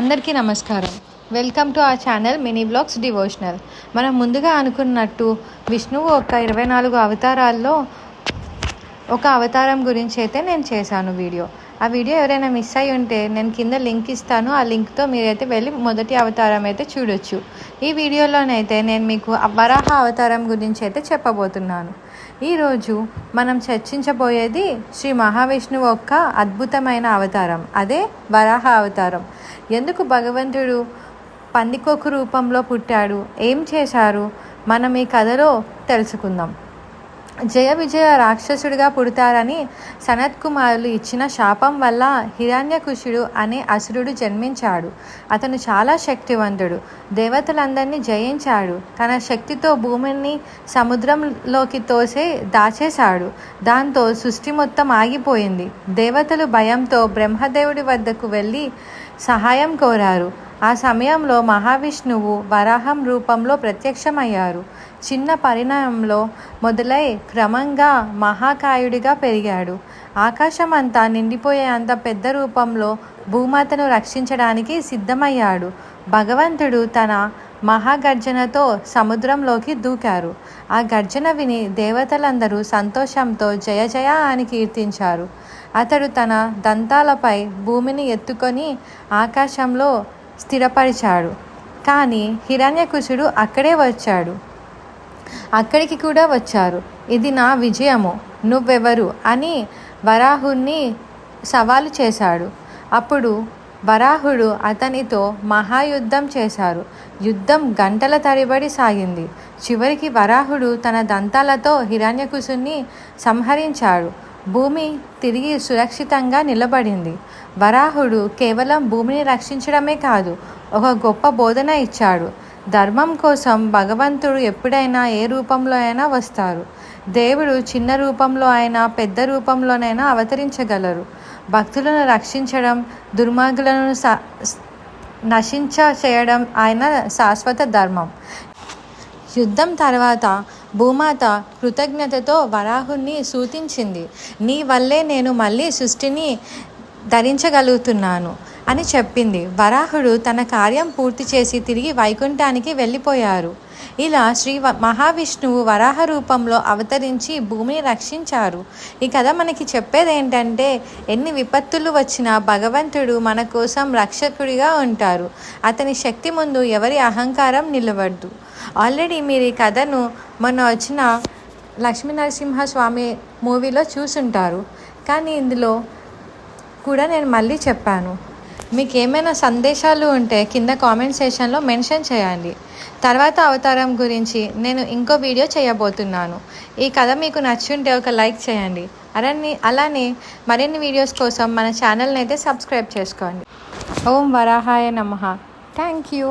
అందరికీ నమస్కారం. Welcome to ఆ ఛానల్ మినీ బ్లాగ్స్ డివోషనల్ మనం ముందుగా అనుకున్నట్టు విష్ణువు ఒక ఇరవై నాలుగు అవతారాల్లో ఒక అవతారం గురించి అయితే నేను చేశాను వీడియో. ఆ వీడియో ఎవరైనా మిస్ అయి ఉంటే నేను కింద లింక్ ఇస్తాను. ఆ లింక్తో మీరైతే వెళ్ళి మొదటి అవతారం అయితే చూడొచ్చు. ఈ వీడియోలోనైతే నేను మీకు వరాహ అవతారం గురించి అయితే చెప్పబోతున్నాను. ఈరోజు మనం చర్చించబోయేది శ్రీ మహావిష్ణువు యొక్క అద్భుతమైన అవతారం. అదే వరాహ అవతారం. ఎందుకు భగవంతుడు పందికొక్కు రూపంలో పుట్టాడు? ఏం చేశారు? మనం ఈ కథలో తెలుసుకుందాం. జయ విజయ రాక్షసుడిగా పుడతారని సనత్ కుమారులు ఇచ్చిన శాపం వల్ల హిరణ్యకుశుడు అనే అసురుడు జన్మించాడు. అతను చాలా శక్తివంతుడు. దేవతలందరినీ జయించాడు. తన శక్తితో భూమిని సముద్రంలోకి తోసే దాచేశాడు. దాంతో సృష్టి మొత్తం ఆగిపోయింది. దేవతలు భయంతో బ్రహ్మదేవుడి వద్దకు వెళ్ళి సహాయం కోరారు. ఆ సమయంలో మహావిష్ణువు వరాహం రూపంలో ప్రత్యక్షమయ్యారు. చిన్న పరిణామంలో మొదలై క్రమంగా మహాకాయుడిగా పెరిగాడు. ఆకాశం అంతా నిండిపోయే అంత పెద్ద రూపంలో భూమాతను రక్షించడానికి సిద్ధమయ్యాడు. భగవంతుడు తన మహాగర్జనతో సముద్రంలోకి దూకారు. ఆ గర్జన విని దేవతలందరూ సంతోషంతో జయ జయ అని కీర్తించారు. అతడు తన దంతాలపై భూమిని ఎత్తుకొని ఆకాశంలో స్థిరపరిచాడు. కానీ హిరణ్యకుశుడు అక్కడే వచ్చాడు. అక్కడికి కూడా వచ్చారు. ఇది నా విజయము. నువ్వెవరు? అని వరాహుణ్ణి సవాలు చేశాడు. అప్పుడు వరాహుడు అతనితో మహాయుద్ధం చేశారు. యుద్ధం గంటల తరబడి సాగింది. చివరికి వరాహుడు తన దంతాలతో హిరణ్యకుశుని సంహరించాడు. భూమి తిరిగి సురక్షితంగా నిలబడింది. వరాహుడు కేవలం భూమిని రక్షించడమే కాదు ఒక గొప్ప బోధన ఇచ్చాడు. ధర్మం కోసం భగవంతుడు ఎప్పుడైనా ఏ రూపంలో అయినా వస్తారు. దేవుడు చిన్న రూపంలో అయినా పెద్ద రూపంలోనైనా అవతరించగలరు. భక్తులను రక్షించడం దుర్మార్గులను స నశించ చేయడం ఆయన శాశ్వత ధర్మం. యుద్ధం తర్వాత భూమాత కృతజ్ఞతతో వరాహుణ్ణి సూచించింది. నీ వల్లే నేను మళ్ళీ సృష్టిని ధరించగలుగుతున్నాను. అని చెప్పింది. వరాహుడు తన కార్యం పూర్తి చేసి తిరిగి వైకుంఠానికి వెళ్ళిపోయారు. ఇలా శ్రీ మహావిష్ణువు వరాహ రూపంలో అవతరించి భూమిని రక్షించారు. ఈ కథ మనకి చెప్పేది ఏంటంటే ఎన్ని విపత్తులు వచ్చినా భగవంతుడు మన కోసం రక్షకుడిగా ఉంటారు. అతని శక్తి ముందు ఎవరి అహంకారం నిలవద్దు. ఆల్రెడీ మీరు ఈ కథను మొన్న వచ్చిన లక్ష్మీనరసింహస్వామి మూవీలో చూసుంటారు. కానీ ఇందులో కూడా నేను మళ్ళీ చెప్పాను. మీకు ఏమైనా సందేశాలు ఉంటే కింద కామెంట్ సెషన్లో మెన్షన్ చేయండి. తర్వాత అవతారం గురించి నేను ఇంకో వీడియో చేయబోతున్నాను. ఈ కథ మీకు నచ్చుంటే ఒక లైక్ చేయండి. అలానే అలానే మరిన్ని వీడియోస్ కోసం మన ఛానల్ని అయితే సబ్స్క్రైబ్ చేసుకోండి. ఓం వరాహాయ నమ. Thank you.